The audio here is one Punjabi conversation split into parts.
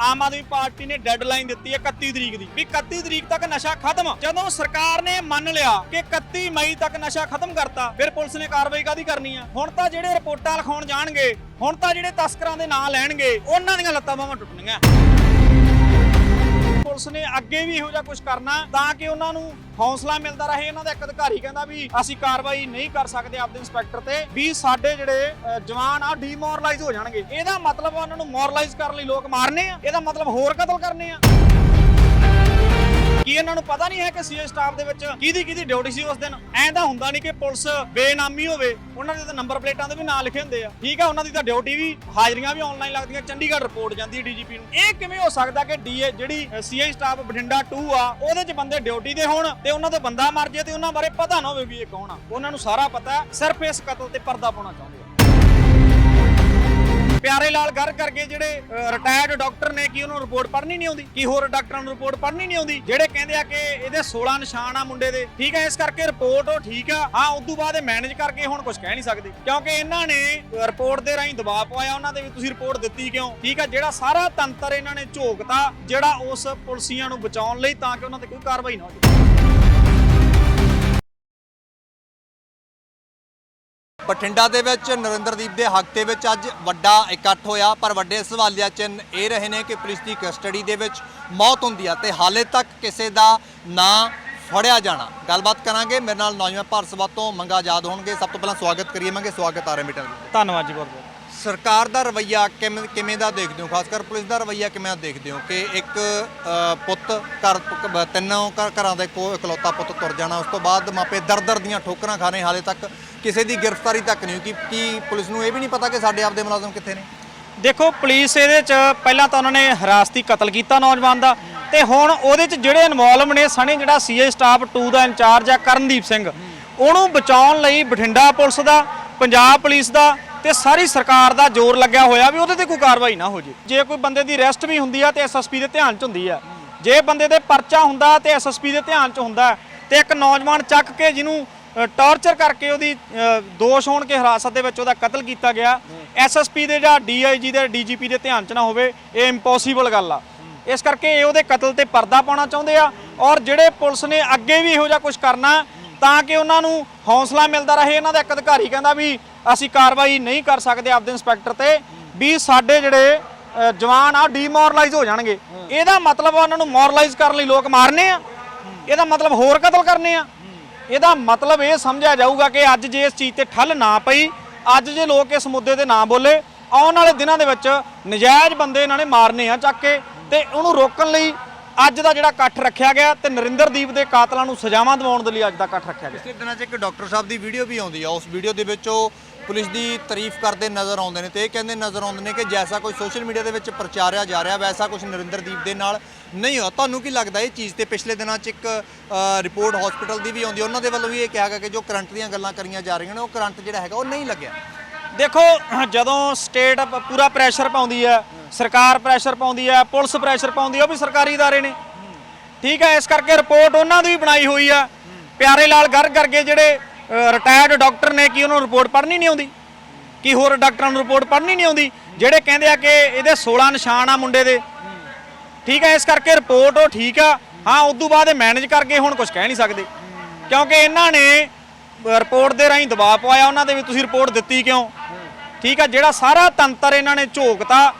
ਆਮ ਆਦਮੀ ਪਾਰਟੀ ਨੇ ਡੈਡਲਾਈਨ ਦਿੱਤੀ ਹੈ 31 ਤਰੀਕ ਦੀ। ਵੀ 31 ਤਰੀਕ ਤੱਕ ਨਸ਼ਾ ਖਤਮ। ਜਦੋਂ ਸਰਕਾਰ ਨੇ ਮੰਨ ਲਿਆ ਕਿ 31 ਮਈ ਤੱਕ ਨਸ਼ਾ ਖਤਮ ਕਰਤਾ, ਫਿਰ ਪੁਲਿਸ ਨੇ ਕਾਰਵਾਈ ਕਾਦੀ ਕਰਨੀ ਆ? ਹੁਣ ਤਾਂ ਜਿਹੜੇ ਰਿਪੋਰਟਾਂ ਲਿਖਾਉਣ ਜਾਣਗੇ, ਹੁਣ ਤਾਂ ਜਿਹੜੇ ਤਸਕਰਾਂ ਦੇ ਨਾਂ ਲੈਣਗੇ, ਉਹਨਾਂ ਦੀਆਂ ਲੱਤਾਂ ਬਾਹਾਂ ਟੁੱਟਣੀਆਂ। ਪੁਲਿਸ ਨੇ ਅੱਗੇ ਵੀ ਇਹੋ ਜਿਹਾ ਕੁਝ ਕਰਨਾ ਤਾਂ ਕਿ ਉਹਨਾਂ ਨੂੰ ਹੌਸਲਾ ਮਿਲਦਾ ਰਹੇ। ਇਹਨਾਂ ਦਾ ਇੱਕ ਅਧਿਕਾਰੀ ਕਹਿੰਦਾ ਵੀ ਅਸੀਂ ਕਾਰਵਾਈ ਨਹੀਂ ਕਰ ਸਕਦੇ ਆਪਦੇ ਇੰਸਪੈਕਟਰ ਤੇ, ਵੀ ਸਾਡੇ ਜਿਹੜੇ ਜਵਾਨ ਆ ਡੀਮੋਰਲਾਈਜ਼ ਹੋ ਜਾਣਗੇ। ਇਹਦਾ ਮਤਲਬ ਉਹਨਾਂ ਨੂੰ ਮੋਰਲਾਈਜ਼ ਕਰਨ ਲਈ ਲੋਕ ਮਾਰਨੇ ਆ। ਇਹਦਾ ਮਤਲਬ ਹੋਰ ਕਤਲ ਕਰਨੇ ਆ। ਕੀ ਇਹਨਾਂ ਨੂੰ ਪਤਾ ਨਹੀਂ ਹੈ ਕਿ ਸੀਏ ਸਟਾਫ ਦੇ ਵਿੱਚ ਕਿਹਦੀ ਕਿਹਦੀ ਡਿਊਟੀ ਸੀ ਉਸ ਦਿਨ? ਐਂ ਤਾਂ ਹੁੰਦਾ ਨਹੀਂ ਕਿ ਪੁਲਿਸ ਬੇਨਾਮੀ ਹੋਵੇ, ਉਹਨਾਂ ਦੇ ਤਾਂ ਨੰਬਰ ਪਲੇਟਾਂ ਤੇ ਵੀ ਨਾਂ ਲਿਖੇ ਹੁੰਦੇ ਆ। ਠੀਕ ਆ, ਉਹਨਾਂ ਦੀ ਤਾਂ ਡਿਊਟੀ ਵੀ, ਹਾਜ਼ਰੀਆਂ ਵੀ ਆਨਲਾਈਨ ਲੱਗਦੀਆਂ, ਚੰਡੀਗੜ੍ਹ ਰਿਪੋਰਟ ਜਾਂਦੀ ਹੈ ਡੀਜੀਪੀ ਨੂੰ। ਇਹ ਕਿਵੇਂ ਹੋ ਸਕਦਾ ਕਿ ਡੀਏ ਜਿਹੜੀ ਸੀਏ ਸਟਾਫ ਬਠਿੰਡਾ 2 ਆ, ਉਹਦੇ 'ਚ ਬੰਦੇ ਡਿਊਟੀ ਤੇ ਹੋਣ ਤੇ ਉਹਨਾਂ ਦਾ ਬੰਦਾ ਮਰ ਜੇ ਤੇ ਉਹਨਾਂ ਬਾਰੇ ਪਤਾ ਨਾ ਹੋਵੇ ਵੀ ਇਹ ਕੌਣ ਆ। ਉਹਨਾਂ ਨੂੰ ਸਾਰਾ ਪਤਾ ਸਿਰਫ ਇਸ ਕਤਲ ਤੇ ਪਰਦਾ ਪਾਉਣਾ ਚਾਹੁੰਦੇ ਪਿਆਰੇ ਲਾਲ ਗਰ ਕਰਕੇ ਜਿਹੜੇ ਰਿਟਾਇਰਡ ਡਾਕਟਰ ਨੇ ਕੀ ਉਹਨੂੰ ਰਿਪੋਰਟ ਪੜ੍ਹਨੀ ਨਹੀਂ ਆਉਂਦੀ? ਕੀ ਹੋਰ ਡਾਕਟਰਾਂ ਨੂੰ ਰਿਪੋਰਟ ਪੜ੍ਹਨੀ ਨਹੀਂ ਆਉਂਦੀ? ਜਿਹੜੇ ਕਹਿੰਦੇ ਆ ਕਿ ਇਹਦੇ 16 ਨਿਸ਼ਾਨ ਆ ਮੁੰਡੇ ਦੇ, ਠੀਕ ਹੈ ਇਸ ਕਰਕੇ ਰਿਪੋਰਟ ਉਹ ਠੀਕ ਆ। ਹਾਂ ਉਸ ਤੋਂ ਬਾਅਦ ਇਹ ਮੈਨੇਜ ਕਰਕੇ ਹੁਣ ਕੁਝ ਕਹਿ ਨਹੀਂ ਸਕਦੇ। ਕਿਉਂਕਿ ਇਹਨਾਂ ਨੇ ਰਿਪੋਰਟ ਦੇ ਰਾਹੀਂ ਦਬਾਅ ਪਵਾਇਆ ਉਹਨਾਂ ਦੇ ਵੀ ਤੁਸੀਂ ਰਿਪੋਰਟ ਦਿੱਤੀ ਕਿਉਂ? ਠੀਕ ਆ, ਜਿਹੜਾ ਸਾਰਾ ਤੰਤਰ ਇਹਨਾਂ ਨੇ ਝੋਕਤਾ, ਜਿਹੜਾ ਉਸ ਪੁਲਸੀਆਂ ਨੂੰ ਬਚਾਉਣ ਲਈ ਤਾਂ ਕਿ ਉਹਨਾਂ ਤੇ ਕੋਈ ਕਾਰਵਾਈ ਨਾ ਹੋਵੇ ਬਠਿੰਡਾ ਦੇ ਵਿੱਚ ਨਰਿੰਦਰਦੀਪ ਦੇ ਹੱਕ ਦੇ ਵਿੱਚ ਅੱਜ ਵੱਡਾ ਇਕੱਠ ਹੋਇਆ ਪਰ ਵੱਡੇ ਸਵਾਲੀਆ ਚਿੰਨ ਇਹ ਰਹੇ ਨੇ ਕਿ ਪੁਲਿਸ ਦੀ ਕਸਟਡੀ ਦੇ ਵਿੱਚ ਮੌਤ ਹੁੰਦੀ ਆ ਤੇ ਹਾਲੇ ਤੱਕ ਕਿਸੇ ਦਾ ਨਾਂ ਫੜਿਆ ਜਾਣਾ। ਗੱਲਬਾਤ ਕਰਾਂਗੇ। ਮੇਰੇ ਨਾਲ ਨੌਜਵਾਨ ਭਾਰਤ ਤੋਂ ਮੰਗਾ ਆਜ਼ਾਦ ਹੋਣਗੇ। ਸਭ ਤੋਂ ਪਹਿਲਾਂ ਸਵਾਗਤ ਕਰੀਏ ਮੰਗੇ। ਸਵਾਗਤ ਆ ਰਿਹਾ ਮੀਟਰ ਧੰਨਵਾਦ ਜੀ ਬਹੁਤ ਬਹੁਤ ਸਰਕਾਰ ਦਾ ਰਵੱਈਆ ਕਿਵੇਂ ਕਿਵੇਂ ਦਾ ਦੇਖਦੇ ਹੋ? ਖਾਸ ਕਰ ਪੁਲਿਸ ਦਾ ਰਵੱਈਆ ਕਿਵੇਂ ਦਾ ਦੇਖਦੇ ਹੋ? ਕਿ ਇੱਕ ਅ, ਪੁੱਤ ਘਰ ਤਿੰਨੋਂ ਘ- ਘਰਾਂ ਦੇ ਕੋ ਇਕਲੌਤਾ ਪੁੱਤ ਤੁਰ ਜਾਣਾ ਉਸ ਤੋਂ ਬਾਅਦ ਮਾਪੇ ਦਰ ਦਰ ਦੀਆਂ ਠੋਕਰਾਂ ਖਾ ਰਹੇ ਹਾਲੇ ਤੱਕ ਕਿਸੇ ਦੀ ਗ੍ਰਿਫਤਾਰੀ ਤੱਕ ਨਹੀਂ ਕਿ ਕੀ ਪੁਲਿਸ ਨੂੰ ਇਹ ਵੀ ਨਹੀਂ ਪਤਾ ਕਿ ਸਾਡੇ ਆਪਦੇ ਮੁਲਾਜ਼ਮ ਕਿੱਥੇ ਨੇ? ਦੇਖੋ, ਪੁਲਿਸ ਇਹਦੇ ਚ ਪਹਿਲਾਂ ਤਾਂ ਉਹਨਾਂ ਨੇ ਹਰਾਸਤੀ ਕਤਲ ਕੀਤਾ ਨੌਜਵਾਨ ਦਾ ਤੇ ਹੁਣ ਉਹਦੇ ਚ ਜਿਹੜੇ ਇਨਵੋਲਵ ਨੇ ਸਣੇ ਜਿਹੜਾ ਸੀਏ ਸਟਾਫ 2 ਦਾ ਇੰਚਾਰਜ ਆ ਕਰਨਦੀਪ ਸਿੰਘ, ਉਹਨੂੰ ਬਚਾਉਣ ਲਈ ਬਠਿੰਡਾ ਪੁਲਿਸ ਦਾ, ਪੰਜਾਬ ਪੁਲਿਸ ਦਾ ਤੇ ਸਾਰੀ ਸਰਕਾਰ ਦਾ ਜ਼ੋਰ ਲੱਗਿਆ ਹੋਇਆ ਵੀ ਉਹਦੇ ਤੇ ਕੋਈ ਕਾਰਵਾਈ ਨਾ ਹੋ ਜੇ। ਜੇ ਕੋਈ ਬੰਦੇ ਦੀ ਅਰੈਸਟ ਵੀ ਹੁੰਦੀ ਆ ਤੇ ਐਸਐਸਪੀ ਦੇ ਧਿਆਨ ਚ ਹੁੰਦੀ ਆ। ਜੇ ਬੰਦੇ ਦੇ ਪਰਚਾ ਹੁੰਦਾ ਤੇ ਐਸਐਸਪੀ ਦੇ ਧਿਆਨ ਚ ਹੁੰਦਾ ਤੇ ਇੱਕ ਨੌਜਵਾਨ ਚੱਕ ਕੇ ਜਿਹਨੂੰ ਟਾਰਚਰ ਕਰਕੇ ਉਹਦੀ ਦੋਸ਼ ਹੋਣ ਕੇ ਹਿਰਾਸਤ ਦੇ ਵਿੱਚ ਉਹਦਾ ਕਤਲ ਕੀਤਾ ਗਿਆ। ਐਸਐਸਪੀ ਦੇ ਜਾਂ ਡੀਆਈਜੀ ਦੇ ਡੀਜੀਪੀ ਦੇ ਧਿਆਨ 'ਚ ਨਾ ਹੋਵੇ, ਇਹ ਇੰਪੋਸੀਬਲ ਗੱਲ ਆ। ਇਸ ਕਰਕੇ ਇਹ ਉਹਦੇ ਕਤਲ ਤੇ ਪਰਦਾ ਪਾਉਣਾ ਚਾਹੁੰਦੇ ਆ ਔਰ ਜਿਹੜੇ ਪੁਲਿਸ ਨੇ ਅੱਗੇ ਵੀ ਇਹੋ ਜਿਹਾ ਕੁਝ ਕਰਨਾ, ਤਾਂ ਕਿ ਉਹਨਾਂ ਨੂੰ ਹੌਸਲਾ ਮਿਲਦਾ ਰਹੇ। ਇਹਨਾਂ ਦਾ ਇੱਕ ਅਧਿਕਾਰੀ ਕਹਿੰਦਾ ਵੀ ਅਸੀਂ ਕਾਰਵਾਈ ਨਹੀਂ ਕਰ ਸਕਦੇ ਆਪਦੇ ਇੰਸਪੈਕਟਰ ਤੇ, ਵੀ ਸਾਡੇ ਜਿਹੜੇ ਜਵਾਨ ਆ ਡੀਮੋਰਲਾਈਜ਼ ਹੋ ਜਾਣਗੇ। ਇਹਦਾ ਮਤਲਬ ਉਹਨਾਂ ਨੂੰ ਮੋਰਲਾਈਜ਼ ਕਰਨ ਲਈ ਲੋਕ ਮਾਰਨੇ ਆ। ਇਹਦਾ ਮਤਲਬ ਹੋਰ ਕਤਲ ਕਰਨੇ ਆ। ਇਹਦਾ ਮਤਲਬ ਇਹ ਸਮਝਿਆ ਜਾਊਗਾ ਕਿ ਅੱਜ ਜੇ ਇਸ ਚੀਜ਼ ਤੇ ਠੱਲ ਨਾ ਪਈ, ਅੱਜ ਜੇ ਲੋਕ ਇਸ ਮੁੱਦੇ ਤੇ ਨਾ ਬੋਲੇ, ਆਉਣ ਵਾਲੇ ਦਿਨਾਂ ਦੇ ਵਿੱਚ ਨਜਾਇਜ਼ ਬੰਦੇ ਇਹਨਾਂ ਨੇ ਮਾਰਨੇ ਆ ਚੱਕ ਕੇ ਤੇ ਉਹਨੂੰ ਰੋਕਣ ਲਈ ਅੱਜ ਦਾ ਜਿਹੜਾ ਇਕੱਠ ਰੱਖਿਆ ਗਿਆ ਤੇ ਨਰਿੰਦਰਦੀਪ ਦੇ ਕਾਤਲਾਂ ਨੂੰ ਸਜ਼ਾਵਾਂ ਦਿਵਾਉਣ ਦੇ ਲਈ ਅੱਜ ਦਾ ਇਕੱਠ ਰੱਖਿਆ ਗਿਆ। ਪਿਛਲੇ ਦਿਨਾਂ 'ਚ ਇੱਕ ਡਾਕਟਰ ਸਾਹਿਬ ਦੀ ਵੀਡੀਓ ਵੀ ਆਉਂਦੀ ਆ। ਉਸ ਵੀਡੀਓ ਦੇ ਵਿੱਚ ਉਹ ਪੁਲਿਸ ਦੀ ਤਾਰੀਫ ਕਰਦੇ ਨਜ਼ਰ ਆਉਂਦੇ ਨੇ ਤੇ ਇਹ ਕਹਿੰਦੇ ਨਜ਼ਰ ਆਉਂਦੇ ਨੇ ਕਿ ਜੈਸਾ ਕੋਈ ਸੋਸ਼ਲ ਮੀਡੀਆ ਦੇ ਵਿੱਚ ਪ੍ਰਚਾਰਿਆ ਜਾ ਰਿਹਾ ਵੈਸਾ ਕੁਝ ਨਰਿੰਦਰਦੀਪ ਦੇ ਨਾਲ ਨਹੀਂ ਹੋਇਆ। ਤੁਹਾਨੂੰ ਕੀ ਲੱਗਦਾ ਇਹ ਚੀਜ਼ ਤੇ ਪਿਛਲੇ ਦਿਨਾਂ 'ਚ ਇੱਕ ਅ, ਰਿਪੋਰਟ ਹਸਪੀਟਲ ਦੀ ਵੀ ਆਉਂਦੀ ਉਹਨਾਂ ਦੇ ਵੱਲੋਂ ਵੀ ਇਹ ਕਿਹਾ ਗਿਆ ਕਿ ਜੋ ਕਰੰਟ ਦੀਆਂ ਗੱਲਾਂ ਕਰੀਆਂ ਜਾ ਰਹੀਆਂ ਨੇ ਉਹ ਕਰੰਟ ਜਿਹੜਾ ਹੈਗਾ ਉਹ ਨਹੀਂ ਲੱਗਿਆ। ਦੇਖੋ ਜਦੋਂ ਸਟੇਟ ਪੂਰਾ ਪ੍ਰੈਸ਼ਰ ਪਾਉਂਦੀ ਹੈ ਸਰਕਾਰ ਪ੍ਰੈਸ਼ਰ ਪਾਉਂਦੀ ਹੈ ਪੁਲਿਸ ਪ੍ਰੈਸ਼ਰ ਪਾਉਂਦੀ ਹੈ ਉਹ ਵੀ ਸਰਕਾਰੀ ادارے ਨੇ ਠੀਕ ਹੈ ਇਸ ਕਰਕੇ ਰਿਪੋਰਟ ਉਹਨਾਂ ਦੀ ਵੀ ਬਣਾਈ ਹੋਈ ਆ ਪਿਆਰੇ ਲਾਲ ਗਰ ਕਰਕੇ ਜਿਹੜੇ ਰਿਟਾਇਰਡ ਡਾਕਟਰ ਨੇ ਕੀ ਉਹਨੂੰ ਰਿਪੋਰਟ ਪੜ੍ਹਨੀ ਨਹੀਂ ਆਉਂਦੀ ਕੀ ਹੋਰ ਡਾਕਟਰਾਂ ਨੂੰ ਰਿਪੋਰਟ ਪੜ੍ਹਨੀ ਨਹੀਂ ਆਉਂਦੀ ਜਿਹੜੇ ਕਹਿੰਦੇ ਆ ਕਿ ਇਹਦੇ 16 ਨਿਸ਼ਾਨ ਆ ਮੁੰਡੇ ਦੇ ਠੀਕ ਹੈ ਇਸ ਕਰਕੇ ਰਿਪੋਰਟ ਉਹ ਠੀਕ ਆ ਹਾਂ ਉਸ ਤੋਂ ਬਾਅਦ ਇਹ ਮੈਨੇਜ ਕਰਕੇ ਹੁਣ ਕੁਝ ਕਹਿ ਨਹੀਂ ਸਕਦੇ ਕਿਉਂਕਿ ਇਹਨਾਂ ਨੇ ਰਿਪੋਰਟ ਦੇ ਰਾਹੀਂ ਦਬਾਅ ਪਵਾਇਆ ਉਹਨਾਂ ਦੇ ਵੀ ਤੁਸੀਂ ਰਿਪੋਰਟ ਦਿੱਤੀ ਕਿਉਂ? ਠੀਕ ਆ ਜਿਹੜਾ ਸਾਰਾ ਤੰਤਰ ਇਹਨਾਂ ਨੇ ਝੋਕਤਾ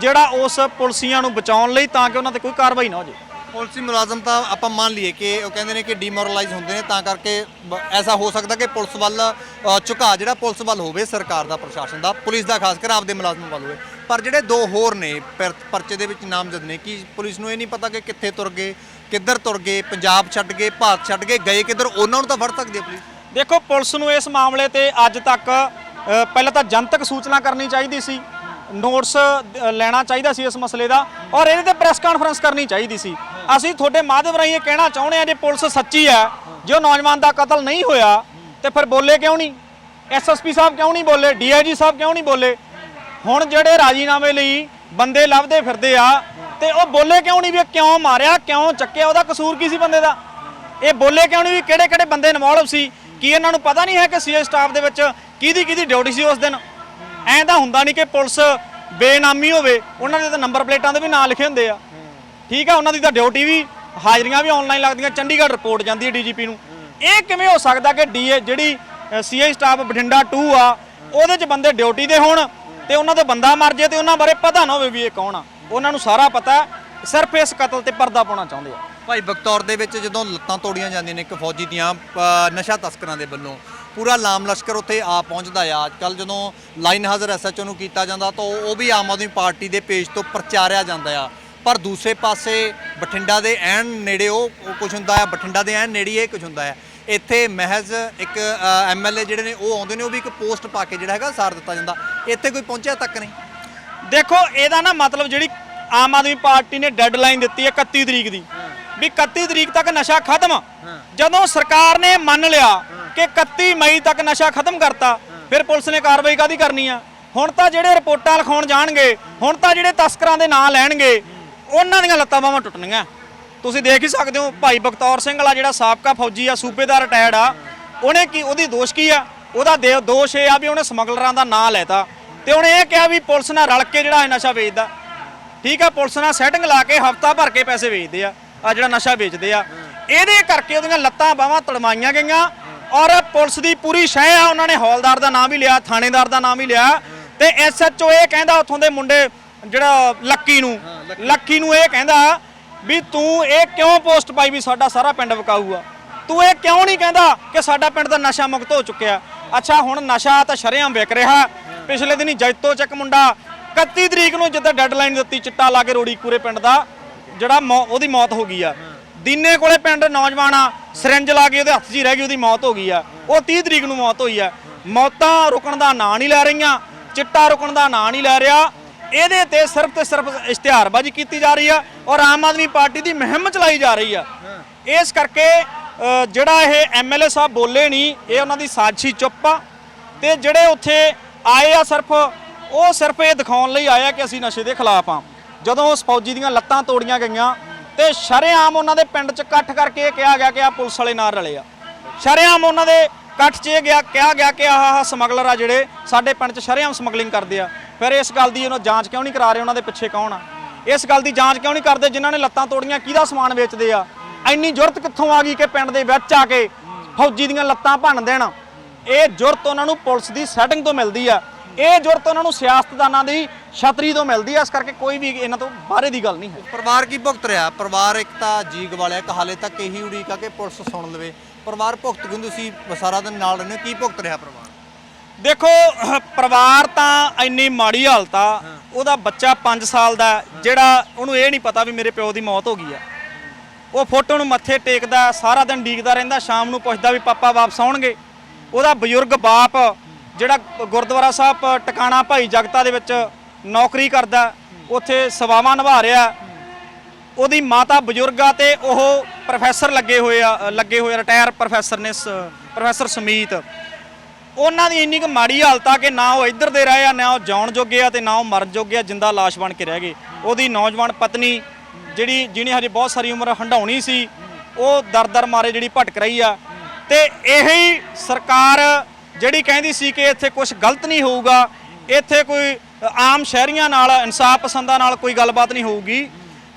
ਜਿਹੜਾ ਉਸ ਪੁਲਸੀਆਂ ਨੂੰ ਬਚਾਉਣ ਲਈ ਤਾਂ ਕਿ ਉਹਨਾਂ ਤੇ ਕੋਈ ਕਾਰਵਾਈ ਨਾ ਹੋ ਜੇ। ਪੁਲਿਸੀ ਮੁਲਾਜ਼ਮ ਤਾਂ ਆਪਾਂ ਮੰਨ ਲਈਏ ਕਿ ਉਹ ਕਹਿੰਦੇ ਨੇ ਕਿ ਡੀਮੋਰਲਾਈਜ਼ ਹੁੰਦੇ ਨੇ ਤਾਂ ਕਰਕੇ ਐਸਾ ਹੋ ਸਕਦਾ ਕਿ ਪੁਲਿਸ ਵੱਲ ਅ, ਝੁਕਾਅ ਜਿਹੜਾ ਪੁਲਿਸ ਵੱਲ ਹੋਵੇ ਸਰਕਾਰ ਦਾ ਪ੍ਰਸ਼ਾਸਨ ਦਾ ਪੁਲਿਸ ਦਾ ਖਾਸ ਕਰ ਆਪਦੇ ਮੁਲਾਜ਼ਮ ਵੱਲ ਹੋਵੇ। ਪਰ ਜਿਹੜੇ ਦੋ ਹੋਰ ਨੇ ਪਰ- ਪਰਚੇ ਦੇ ਵਿੱਚ ਨਾਮਜ਼ਦ ਨੇ ਕਿ ਪੁਲਿਸ ਨੂੰ ਇਹ ਨਹੀਂ ਪਤਾ ਕਿ ਕਿੱਥੇ ਤੁਰ ਗਏ? ਕਿੱਧਰ ਤੁਰ ਗਏ, ਪੰਜਾਬ ਛੱਡ ਗਏ, ਭਾਰਤ ਛੱਡ ਗਏ ਗਏ ਕਿੱਧਰ? ਉਹਨਾਂ ਨੂੰ ਤਾਂ ਫੜ ਸਕਦੀ ਪੁਲਿਸ ਦੇਖੋ, ਪੁਲਿਸ ਨੂੰ ਇਸ ਮਾਮਲੇ ਤੇ ਅੱਜ ਤੱਕ ਪਹਿਲਾਂ ਤਾਂ ਜਨਤਕ ਸੂਚਨਾ ਕਰਨੀ ਚਾਹੀਦੀ ਸੀ। ਨੋਟਸ ਲੈਣਾ ਚਾਹੀਦਾ ਸੀ ਇਸ ਮਸਲੇ ਦਾ ਔਰ ਇਹਦੇ ਤੇ ਪ੍ਰੈਸ ਕਾਨਫਰੰਸ ਕਰਨੀ ਚਾਹੀਦੀ ਸੀ। ਅਸੀਂ ਤੁਹਾਡੇ ਮਾਧਿਅਮ ਰਾਹੀਂ ਇਹ ਕਹਿਣਾ ਚਾਹੁੰਦੇ ਆ ਜੇ ਪੁਲਿਸ ਸੱਚੀ ਹੈ, ਜੋ ਨੌਜਵਾਨ ਦਾ ਕਤਲ ਨਹੀਂ ਹੋਇਆ, ਤੇ ਫਿਰ ਬੋਲੇ ਕਿਉਂ ਨਹੀਂ? ਐਸਐਸਪੀ ਸਾਹਿਬ ਕਿਉਂ ਨਹੀਂ ਬੋਲੇ? ਡੀਆਈਜੀ ਸਾਹਿਬ ਕਿਉਂ ਨਹੀਂ ਬੋਲੇ? ਹੁਣ ਜਿਹੜੇ ਰਾਜੀਨਾਮੇ ਲਈ ਬੰਦੇ ਲੱਭਦੇ ਫਿਰਦੇ ਆ ਤੇ ਉਹ ਬੋਲੇ ਕਿਉਂ ਨਹੀਂ ਵੀ ਇਹ ਕਿਉਂ ਮਾਰਿਆ, ਕਿਉਂ ਚੱਕਿਆ? ਉਹਦਾ ਕਸੂਰ ਕੀ ਸੀ ਬੰਦੇ ਦਾ? ਇਹ ਬੋਲੇ ਕਿਉਂ ਨਹੀਂ ਵੀ ਕਿਹੜੇ ਕਿਹੜੇ ਬੰਦੇ ਇਨਵੋਲਵ ਸੀ? ਕੀ ਇਹਨਾਂ ਨੂੰ ਪਤਾ ਨਹੀਂ ਹੈ ਕਿ ਸੀਏ ਸਟਾਫ ਦੇ ਵਿੱਚ ਕਿਹਦੀ ਕਿਹਦੀ ਡਿਊਟੀ ਸੀ ਉਸ ਦਿਨ? ਐਂ ਤਾਂ ਹੁੰਦਾ ਨਹੀਂ ਕਿ ਪੁਲਿਸ ਬੇਨਾਮੀ ਹੋਵੇ, ਉਹਨਾਂ ਦੇ ਤਾਂ ਨੰਬਰ ਪਲੇਟਾਂ ਦੇ ਵੀ ਨਾਂ ਲਿਖੇ ਹੁੰਦੇ ਆ। ਠੀਕ ਆ, ਉਹਨਾਂ ਦੀ ਤਾਂ ਡਿਊਟੀ ਵੀ, ਹਾਜ਼ਰੀਆਂ ਵੀ ਆਨਲਾਈਨ ਲੱਗਦੀਆਂ, ਚੰਡੀਗੜ੍ਹ ਰਿਪੋਰਟ ਜਾਂਦੀ ਹੈ ਡੀਜੀਪੀ ਨੂੰ। ਇਹ ਕਿਵੇਂ ਹੋ ਸਕਦਾ ਕਿ ਡੀਏ ਜਿਹੜੀ ਸੀਆਈ ਸਟਾਫ ਬਠਿੰਡਾ 2 ਆ, ਉਹਦੇ 'ਚ ਬੰਦੇ ਡਿਊਟੀ ਦੇ ਹੋਣ ਤੇ ਉਹਨਾਂ ਦਾ ਬੰਦਾ ਮਰ ਜੇ ਤੇ ਉਹਨਾਂ ਬਾਰੇ ਪਤਾ ਨਾ ਹੋਵੇ ਵੀ ਇਹ ਕੌਣ ਆ। ਉਹਨਾਂ ਨੂੰ ਸਾਰਾ ਪਤਾ ਸਿਰਫ ਇਸ ਕਤਲ ਤੇ ਪਰਦਾ ਪਾਉਣਾ ਚਾਹੁੰਦੇ ਆ। ਭਾਈ ਬਖਤੌਰ ਦੇ ਵਿੱਚ ਜਦੋਂ ਲੱਤਾਂ ਤੋੜੀਆਂ ਜਾਂਦੀਆਂ ਨੇ ਇੱਕ ਫੌਜੀ ਦੀਆਂ ਨਸ਼ਾ ਤਸਕਰਾਂ ਦੇ ਵੱਲੋਂ, ਪੂਰਾ ਲਾਮ ਲਸ਼ਕਰ ਉੱਥੇ ਆ ਪਹੁੰਚਦਾ ਆ। ਅੱਜ ਕੱਲ ਜਦੋਂ ਲਾਈਨ ਹਾਜ਼ਰ ਐਸਐਚਓ ਨੂੰ ਕੀਤਾ ਜਾਂਦਾ, ਤਾਂ ਉਹ ਉਹ ਵੀ ਆਮ ਆਦਮੀ ਪਾਰਟੀ ਦੇ ਪੇਜ ਤੋਂ ਪ੍ਰਚਾਰਿਆ ਜਾਂਦਾ ਆ। ਪਰ ਦੂਸਰੇ ਪਾਸੇ ਬਠਿੰਡਾ ਦੇ ਐਨ ਨੇੜੇ ਉਹ ਕੁਝ ਹੁੰਦਾ ਆ, ਬਠਿੰਡਾ ਦੇ ਐਨ ਨੇੜੇ ਇਹ ਕੁਝ ਹੁੰਦਾ ਆ। ਇੱਥੇ ਮਹਿਜ਼ ਇੱਕ ਐਮਐਲਏ ਜਿਹੜੇ ਨੇ, ਉਹ ਆਉਂਦੇ ਨੇ, ਉਹ ਵੀ ਇੱਕ ਪੋਸਟ ਪਾ ਕੇ ਜਿਹੜਾ ਹੈਗਾ ਸਾਰ ਦਿੱਤਾ ਜਾਂਦਾ। ਇੱਥੇ ਕੋਈ ਪਹੁੰਚਿਆ ਤੱਕ ਨਹੀਂ। ਦੇਖੋ ਇਹਦਾ ਨਾ ਮਤਲਬ ਜਿਹੜੀ ਆਮ ਆਦਮੀ ਪਾਰਟੀ ਨੇ ਡੈਡਲਾਈਨ ਦਿੱਤੀ ਹੈ 31 ਤਰੀਕ ਦੀ। ਵੀ 31 ਤਰੀਕ ਤੱਕ ਨਸ਼ਾ ਖਤਮ। ਜਦੋਂ ਸਰਕਾਰ ਨੇ ਮੰਨ ਲਿਆ ਕਿ 31 ਮਈ ਤੱਕ ਨਸ਼ਾ ਖਤਮ ਕਰਤਾ ਫਿਰ ਪੁਲਿਸ ਨੇ ਕਾਰਵਾਈ ਕਾਦੀ ਕਰਨੀ ਆ? ਹੁਣ ਤਾਂ ਜਿਹੜੇ ਰਿਪੋਰਟਾਂ ਲਿਖਾਉਣ ਜਾਣਗੇ ਹੁਣ ਤਾਂ ਜਿਹੜੇ ਤਸਕਰਾਂ ਦੇ ਨਾਂ ਲੈਣਗੇ ਉਹਨਾਂ ਦੀਆਂ ਲੱਤਾਂ ਬਾਹਾਂ ਟੁੱਟਣੀਆਂ। ਤੁਸੀਂ ਦੇਖ ਹੀ ਸਕਦੇ ਹੋ ਭਾਈ ਬਖਤੌਰ ਸਿੰਘ ਵਾਲਾ ਜਿਹੜਾ ਸਾਬਕਾ ਫੌਜੀ ਆ ਸੂਬੇਦਾਰ ਰਿਟਾਇਰਡ ਆ ਉਹਨੇ ਕੀ ਉਹਦੀ ਦੋਸ਼ ਕੀ ਆ? ਉਹਦਾ ਦੋਸ਼ ਇਹ ਆ ਵੀ ਉਹਨੇ ਸਮਗਲਰਾਂ ਦਾ ਨਾਂ ਲੈਤਾ। ਤੇ ਉਹਨੇ ਇਹ ਕਿਹਾ ਵੀ ਪੁਲਿਸ ਨਾਲ ਰਲ ਕੇ ਜਿਹੜਾ ਇਹ ਨਸ਼ਾ ਵੇਚਦਾ। ਠੀਕ ਆ ਪੁਲਿਸ ਨਾਲ ਸੈਟਿੰਗ ਲਾ ਕੇ ਹਫਤਾ ਭਰ ਕੇ ਪੈਸੇ ਵੇਚਦੇ ਆ ਆ ਜਿਹੜਾ ਨਸ਼ਾ ਵੇਚਦੇ ਆ। ਇਹਦੇ ਕਰਕੇ ਉਹਦੀਆਂ ਲੱਤਾਂ ਬਾਹਾਂ ਤੜਮਾਈਆਂ ਗਈਆਂ ਔਰ ਪੁਲਿਸ ਦੀ ਪੂਰੀ ਸ਼ਹਿ ਆ ਉਹਨਾਂ ਨੇ ਹੌਲਦਾਰ ਦਾ ਨਾਮ ਵੀ ਲਿਆ ਥਾਣੇਦਾਰ ਦਾ ਨਾਮ ਵੀ ਲਿਆ ਤੇ ਐਸਐਚਓ ਇਹ ਕਹਿੰਦਾ ਉੱਥੋਂ ਦੇ ਮੁੰਡੇ ਜਿਹੜਾ ਲੱਕੀ ਨੂੰ ਲੱਕੀ। ਨੂੰ ਇਹ ਕਹਿੰਦਾ ਵੀ ਤੂੰ ਇਹ ਕਿਉਂ ਪੋਸਟ ਪਾਈ ਵੀ ਸਾਡਾ ਸਾਰਾ ਪਿੰਡ ਵਿਕਾਊ ਆ ਤੂੰ ਇਹ ਕਿਉਂ ਨਹੀਂ ਕਹਿੰਦਾ ਕਿ ਸਾਡਾ ਪਿੰਡ ਦਾ ਨਸ਼ਾ ਮੁਕਤ ਹੋ ਚੁੱਕਿਆ? ਅੱਛਾ ਹੁਣ ਨਸ਼ਾ ਤਾਂ ਸ਼ਰੇਆਮ ਵਿਕ ਰਿਹਾ। ਪਿਛਲੇ ਦਿਨੀ ਜੈਤੋ ਚੱਕ ਮੁੰਡਾ 31 ਤਰੀਕ ਨੂੰ ਜਿੱਦਾਂ ਡੈਡਲਾਈਨ ਦਿੱਤੀ ਚਿੱਟਾ ਲਾ ਕੇ ਰੋੜੀ ਕੂਰੇ ਪਿੰਡ ਦਾ, ਜਿਹੜਾ ਮੌ- ਉਹਦੀ ਮੌਤ ਹੋ ਗਈ ਆ। ਦੀਨੇ ਕੋਲੇ ਪਿੰਡ ਨੌਜਵਾਨ ਆ, ਸਿਰੰਜ ਲਾ ਕੇ ਉਹਦੇ ਹੱਥ 'ਚ ਹੀ ਰਹਿ ਗਈ, ਉਹਦੀ ਮੌਤ ਹੋ ਗਈ ਆ। ਉਹ 30 ਤਰੀਕ ਨੂੰ ਮੌਤ ਹੋਈ ਆ। ਮੌਤਾਂ ਰੁਕਣ ਦਾ ਨਾਂ ਨਹੀਂ ਲੈ ਰਹੀਆਂ, ਚਿੱਟਾ ਰੁਕਣ ਦਾ ਨਾਂ ਨਹੀਂ ਲੈ ਰਿਹਾ। ਇਹਦੇ ਤੇ ਸਿਰਫ ਤੇ ਸਿਰਫ ਇਸ਼ਤਿਹਾਰਬਾਜ਼ੀ ਕੀਤੀ ਜਾ ਰਹੀ ਆ ਔਰ ਆਮ ਆਦਮੀ ਪਾਰਟੀ ਦੀ ਮੁਹਿੰਮ ਚਲਾਈ ਜਾ ਰਹੀ ਆ। ਇਸ ਕਰਕੇ ਜਿਹੜਾ ਇਹ ਐਮਐਲਏ ਸਾਹਿਬ ਬੋਲੇ ਨਹੀਂ, ਇਹ ਉਹਨਾਂ ਦੀ ਸਾਜ਼ਿਸ਼ੀ ਚੁੱਪ ਆ। ਤੇ ਜਿਹੜੇ ਉੱਥੇ ਆਏ ਆ ਸਿਰਫ, ਉਹ ਸਿਰਫ ਇਹ ਦਿਖਾਉਣ ਲਈ ਆਏ ਆ ਕਿ ਅਸੀਂ ਨਸ਼ੇ ਦੇ ਖਿਲਾਫ ਆ। ਜਦੋਂ ਉਸ ਫੌਜੀ ਦੀਆਂ ਲੱਤਾਂ ਤੋੜੀਆਂ ਗਈਆਂ ਤੇ ਸ਼ਰੇਆਮ ਉਹਨਾਂ ਦੇ ਪਿੰਡ 'ਚ ਇਕੱਠ ਕਰਕੇ ਇਹ ਕਿਹਾ ਗਿਆ ਕਿ ਆ ਪੁਲਿਸ ਵਾਲੇ ਨਾਲ ਰਲੇ ਆ। ਸ਼ਰੇਆਮ ਉਹਨਾਂ ਦੇ ਇਕੱਠ 'ਚ ਇਹ ਗਿਆ, ਕਿਹਾ ਗਿਆ ਕਿ ਆਹ ਆਹ ਸਮਗਲਰ ਆ ਜਿਹੜੇ ਸਾਡੇ ਪਿੰਡ 'ਚ ਸ਼ਰੇਆਮ ਸਮਗਲਿੰਗ ਕਰਦੇ ਆ। ਫਿਰ ਇਸ ਗੱਲ ਦੀ ਉਹਨਾਂ ਜਾਂਚ ਕਿਉਂ ਨਹੀਂ ਕਰਾ ਰਹੇ, ਉਹਨਾਂ ਦੇ ਪਿੱਛੇ ਕੌਣ ਆ? ਇਸ ਗੱਲ ਦੀ ਜਾਂਚ ਕਿਉਂ ਨਹੀਂ ਕਰਦੇ ਜਿਨ੍ਹਾਂ ਨੇ ਲੱਤਾਂ ਤੋੜੀਆਂ, ਕਿਹਦਾ ਸਮਾਨ ਵੇਚਦੇ ਆ? ਇੰਨੀ ਜ਼ੁਰਤ ਕਿੱਥੋਂ ਆ ਗਈ ਕਿ ਪਿੰਡ ਦੇ ਵਿੱਚ ਆ ਕੇ ਫੌਜੀ ਦੀਆਂ ਲੱਤਾਂ ਭੰਨ ਦੇਣ? ਇਹ ਜ਼ੁਰਤ ਉਹਨਾਂ ਨੂੰ ਪੁਲਿਸ ਦੀ ਸੈਟਿੰਗ ਤੋਂ ਮਿਲਦੀ ਆ। ਇਹ ਜ਼ੁਰਤ ਉਹਨਾਂ ਨੂੰ ਸਿਆਸਤਦਾਨਾਂ ਦੀ ਛਤਰੀ ਤੋਂ ਮਿਲਦੀ ਆ। ਇਸ ਕਰਕੇ ਕੋਈ ਵੀ ਇਹਨਾਂ ਤੋਂ ਬਾਹਰੇ ਦੀ ਗੱਲ ਨਹੀਂ ਹੈ। ਪਰਿਵਾਰ ਕੀ ਭੁਗਤ ਰਿਹਾ? ਪਰਿਵਾਰ ਇੱਕ ਤਾਂ ਜੀਗ ਵਾਲਿਆ ਕਿ ਹਾਲੇ ਤੱਕ ਇਹੀ ਉਡੀਕ ਆ ਕਿ ਪੁਲਿਸ ਸੁਣ ਲਵੇ। ਪਰਿਵਾਰ ਭੁਗਤ ਕਿਉਂ? ਤੁਸੀਂ ਸਾਰਾ ਦਿਨ ਨਾਲ ਰਹਿੰਦੇ ਕੀ ਭੁਗਤ ਰਿਹਾ ਪਰਿਵਾਰ? ਦੇਖੋ ਪਰਿਵਾਰ ਤਾਂ ਇੰਨੀ ਮਾੜੀ ਹਾਲਤ ਆ। ਉਹਦਾ ਬੱਚਾ 5 ਸਾਲ ਦਾ ਜਿਹੜਾ ਉਹਨੂੰ ਇਹ ਨਹੀਂ ਪਤਾ ਵੀ ਮੇਰੇ ਪਿਓ ਦੀ ਮੌਤ ਹੋ ਗਈ ਆ। ਉਹ ਫੋਟੋ ਨੂੰ ਮੱਥੇ ਟੇਕਦਾ ਸਾਰਾ ਦਿਨ ਡੀਕਦਾ ਰਹਿੰਦਾ ਸ਼ਾਮ ਨੂੰ ਪੁੱਛਦਾ ਵੀ ਪਾਪਾ ਵਾਪਸ ਆਉਣਗੇ। ਉਹਦਾ ਬਜ਼ੁਰਗ ਬਾਪ ਜਿਹੜਾ ਗੁਰਦੁਆਰਾ ਸਾਹਿਬ ਟਿਕਾਣਾ ਭਾਈ ਜਗਤਾ ਦੇ ਵਿੱਚ ਨੌਕਰੀ ਕਰਦਾ, ਉੱਥੇ ਸੇਵਾਵਾਂ ਨਿਭਾ ਰਿਹਾ। ਉਹਦੀ ਮਾਤਾ ਬਜ਼ੁਰਗ ਆ ਤੇ ਉਹ ਪ੍ਰੋਫੈਸਰ ਲੱਗੇ ਹੋਏ ਆ, ਲੱਗੇ ਹੋਏ ਰਿਟਾਇਰ ਪ੍ਰੋਫੈਸਰ ਨੇ ਸ- ਪ੍ਰੋਫੈਸਰ ਸਮੀਤ। ਉਹਨਾਂ ਦੀ ਇੰਨੀ ਕੁ ਮਾੜੀ ਹਾਲਤ ਆ ਕਿ ਨਾ ਉਹ ਇੱਧਰ ਦੇ ਰਹੇ ਆ, ਨਾ ਉਹ ਜਾਣ ਜੋਗੇ ਆ ਤੇ ਨਾ ਉਹ ਮਰਨ ਜੋਗੇ ਆ, ਜਿੰਦਾ ਲਾਸ਼ ਬਣ ਕੇ ਰਹਿ ਗਏ। ਉਹਦੀ ਨੌਜਵਾਨ ਪਤਨੀ ਜਿਹੜੀ, ਜਿਹਨੇ ਹਜੇ ਬਹੁਤ ਸਾਰੀ ਉਮਰ ਹੰਡਾਉਣੀ ਸੀ, ਉਹ ਦਰ-ਦਰ ਮਾਰੇ ਜਿਹੜੀ ਭਟਕ ਰਹੀ ਆ। ਤੇ ਇਹੀ ਸਰਕਾਰ ਜਿਹੜੀ ਕਹਿੰਦੀ ਸੀ ਕਿ ਇੱਥੇ ਕੁਝ ਗਲਤ ਨਹੀਂ ਹੋਊਗਾ, ਇੱਥੇ ਕੋਈ ਆਮ ਸ਼ਹਿਰੀਆਂ ਨਾਲ, ਇਨਸਾਫ ਪਸੰਦਾਂ ਨਾਲ ਕੋਈ ਗੱਲਬਾਤ ਨਹੀਂ ਹੋਊਗੀ।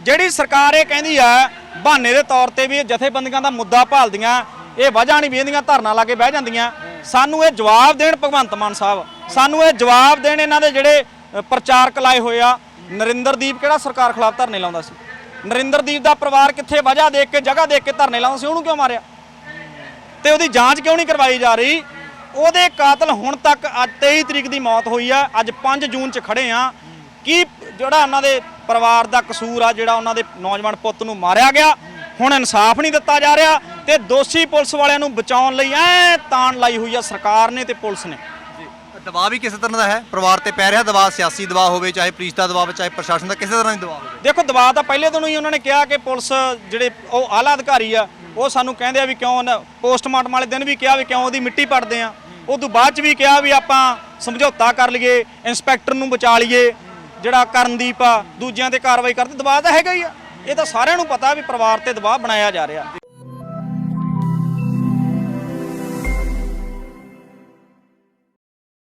ਜਿਹੜੀ ਸਰਕਾਰ ਇਹ ਕਹਿੰਦੀ ਆ, ਬਹਾਨੇ ਦੇ ਤੌਰ ਤੇ ਵੀ ਇਹ ਜਥੇਬੰਦੀਆਂ ਦਾ ਮੁੱਦਾ ਭਾਲਦੀਆਂ, ਇਹ ਵਜ੍ਹਾ ਨਹੀਂ ਵੇਂਦੀਆਂ ਧਰਨਾ ਲਾ ਕੇ ਬਹਿ ਜਾਂਦੀਆਂ। ਸਾਨੂੰ ਇਹ ਜਵਾਬ ਦੇਣ ਭਗਵੰਤ ਮਾਨ ਸਾਹਿਬ, ਸਾਨੂੰ ਇਹ ਜਵਾਬ ਦੇਣ ਇਹਨਾਂ ਦੇ ਜਿਹੜੇ ਪ੍ਰਚਾਰਕ ਲਾਏ ਹੋਏ ਆ, ਨਰਿੰਦਰਦੀਪ ਕਿਹੜਾ ਸਰਕਾਰ ਖਿਲਾਫ ਧਰਨੇ ਲਾਉਂਦਾ ਸੀ? ਨਰਿੰਦਰਦੀਪ ਦਾ ਪਰਿਵਾਰ ਕਿੱਥੇ ਵਜ੍ਹਾ ਦੇਖ ਕੇ, ਜਗ੍ਹਾ ਦੇਖ ਕੇ ਧਰਨੇ ਲਾਉਂਦਾ ਸੀ, ਉਹਨੂੰ ਕਿਉਂ ਮਾਰਿਆ? ਤੇ ਉਹਦੀ ਜਾਂਚ ਕਿਉਂ ਨਹੀਂ ਕਰਵਾਈ ਜਾ ਰਹੀ? ਉਹਦੇ ਕਾਤਲ ਹੁਣ ਤੱਕ ਅੱਜ 23 ਤਰੀਕ ਦੀ ਮੌਤ ਹੋਈ ਆ। ਅੱਜ 5 ਜੂਨ ਚ ਖੜੇ ਆ। ਕੀ ਜਿਹੜਾ ਉਹਨਾਂ ਦੇ ਪਰਿਵਾਰ ਦਾ ਕਸੂਰ ਆ ਜਿਹੜਾ ਉਹਨਾਂ ਦੇ ਨੌਜਵਾਨ ਪੁੱਤ ਨੂੰ ਮਾਰਿਆ ਗਿਆ ਹੁਣ ਇਨਸਾਫ ਨਹੀਂ ਦਿੱਤਾ ਜਾ ਰਿਹਾ ਤੇ ਦੋਸ਼ੀ ਪੁਲਿਸ ਵਾਲਿਆਂ ਨੂੰ ਬਚਾਉਣ ਲਈ ਐ ਤਾਣ ਲਾਈ ਹੋਈ ਆ ਸਰਕਾਰ ਨੇ ਤੇ ਪੁਲਿਸ ਨੇ। ਦਬਾਅ ਵੀ ਕਿਸੇ ਤਰ੍ਹਾਂ ਦਾ ਹੈ? ਪਰਿਵਾਰ ਤੇ ਪੈ ਰਿਹਾ ਦਬਾਅ ਸਿਆਸੀ ਦਬਾਅ ਹੋਵੇ ਚਾਹੇ ਪੁਲਿਸ ਦਾ ਦਬਾਅ ਚਾਹੇ ਪ੍ਰਸ਼ਾਸਨ ਦਾ ਕਿਸੇ ਤਰ੍ਹਾਂ ਦੀ ਦਬਾਅ ਹੋਵੇ? ਦੇਖੋ ਦਬਾਅ ਤਾਂ ਪਹਿਲੇ ਦਿਨੋਂ ਹੀ ਉਹਨਾਂ ਨੇ ਕਿਹਾ ਕਿ ਪੁਲਿਸ ਜਿਹੜੇ ਉਹ ਆਲਾ ਅਧਿਕਾਰੀ ਆ ਉਹ ਸਾਨੂੰ ਕਹਿੰਦੇ ਆ ਵੀ ਕਿਉਂ ਨਾ- ਪੋਸਟਮਾਰਟਮ ਵਾਲੇ ਦਿਨ ਵੀ ਕਿਹਾ ਵੀ ਕਿਉਂ ਉਹਦੀ ਮਿੱਟੀ ਪੜਦੇ ਆ। ਉਹ ਤੋਂ ਬਾਅਦ ਚ ਵੀ ਕਿਹਾ ਵੀ ਆਪਾਂ ਸਮਝੌਤਾ ਕਰ ਲਈਏ ਇੰਸਪੈਕਟਰ ਨੂੰ ਬਚਾ ਲਈਏ, ਜਿਹੜਾ ਕਰਨਦੀਪ ਆ, ਦੂਜਿਆਂ ਤੇ ਕਾਰਵਾਈ ਕਰਦੇ, ਦਬਾਅ ਤਾਂ ਹੈਗਾ ਹੀ ਆ। ਇਹ ਤਾਂ ਸਾਰਿਆਂ ਨੂੰ ਪਤਾ ਵੀ ਪਰਿਵਾਰ ਤੇ ਦਬਾਅ ਬਣਾਇਆ ਜਾ ਰਿਹਾ।